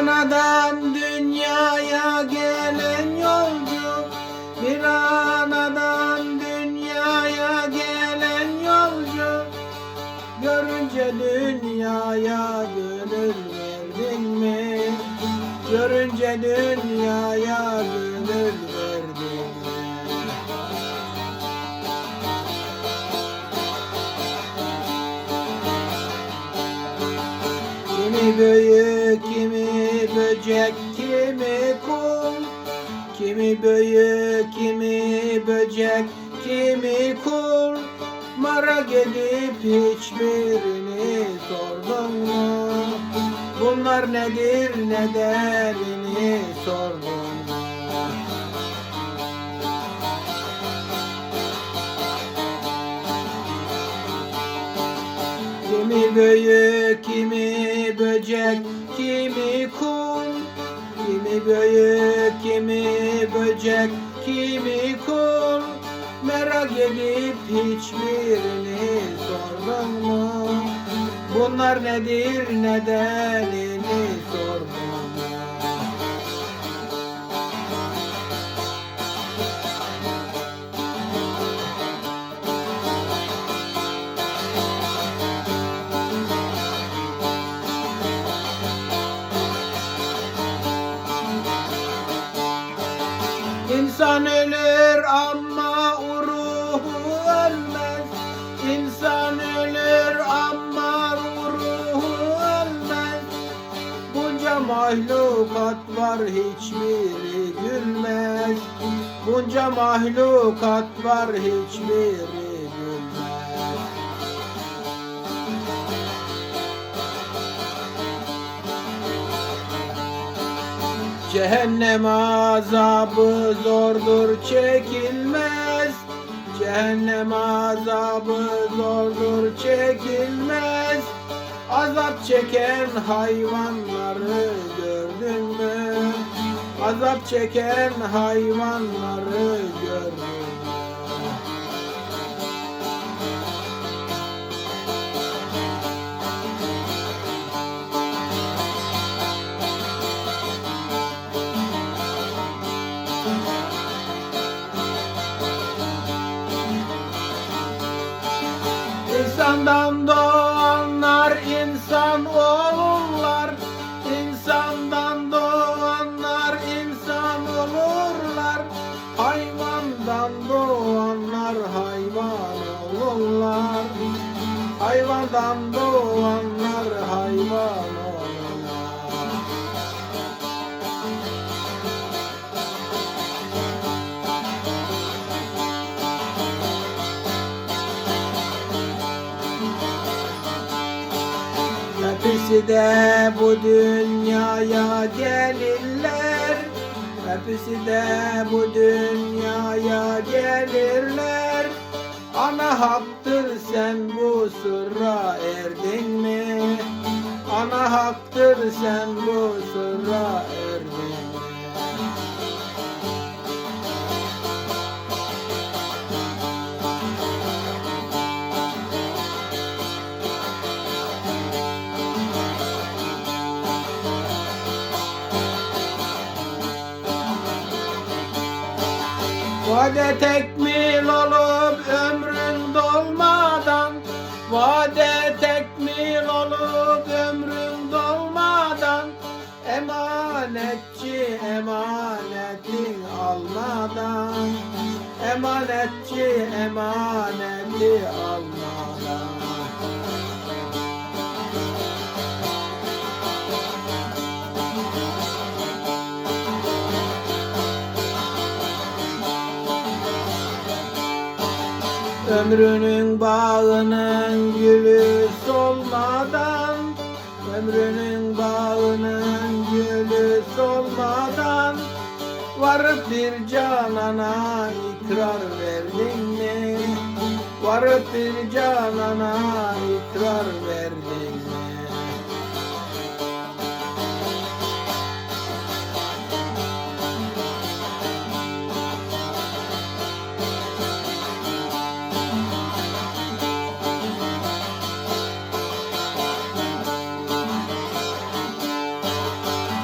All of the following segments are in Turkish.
anadan dünyaya gelen yolcu Bir anadan dünyaya gelen yolcu Görünce dünyaya gönül verdin mi? Görünce dünyaya gönül verdin mi? Kimi büyük, kimi böcek, kimi kum Kimi büyük, kimi böcek, kimi kul Merak edip hiçbirini sordun mu? Bunlar nedir nedenini sordun mu? Kimi büyük, kimi kimi kul Kimi büyük, kimi böcek, kimi kul Merak edip hiçbirini sordun mu? Bunlar nedir nedenini İnsan ölür ama ruhu ölmez. İnsan ölür ama ruhu ölmez. Bunca mahlukat var hiçbiri gülmez. Bunca mahlukat var hiçbiri Cehennem azabı zordur çekilmez Cehennem azabı zordur çekilmez Azap çeken hayvanları gördün mü? Azap çeken hayvanları gördün mü? Hayvandan doğanlar hayvan olurlar Hepsi de bu dünyaya gelirler. Hepsi de bu dünyaya gelirler. Ana haktır sen bu sırra erdin mi? Ana haktır sen bu sırra erdin mi? Vade tekmil olup ömrün dolmadan Vade tekmil olup ömrün dolmadan. Emanetçi emanetin almadan Emanetçi emaneti almadan Ömrünün bağının gülü solmadan Ömrünün bağının gülü solmadan Varıp bir canana ikrar verdin mi? Varıp bir canana ikrar verdin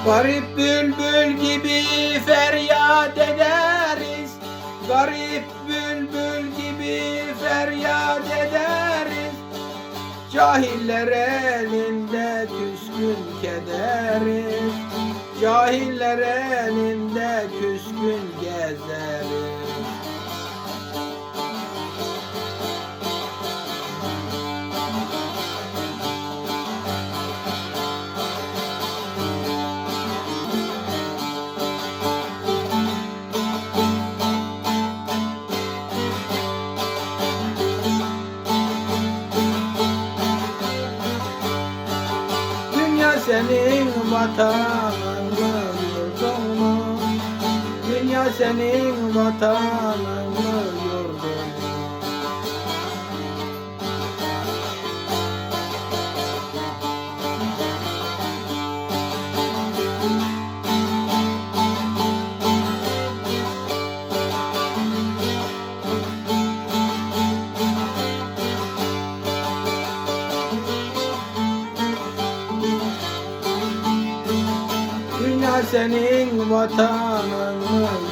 Garip bülbül gibi feryat ederiz. Garip bülbül gibi feryat ederiz. Cahiller elinde küskün kederiz Cahiller elinde senin vatanın? Dünya senin vatanın senin vatanın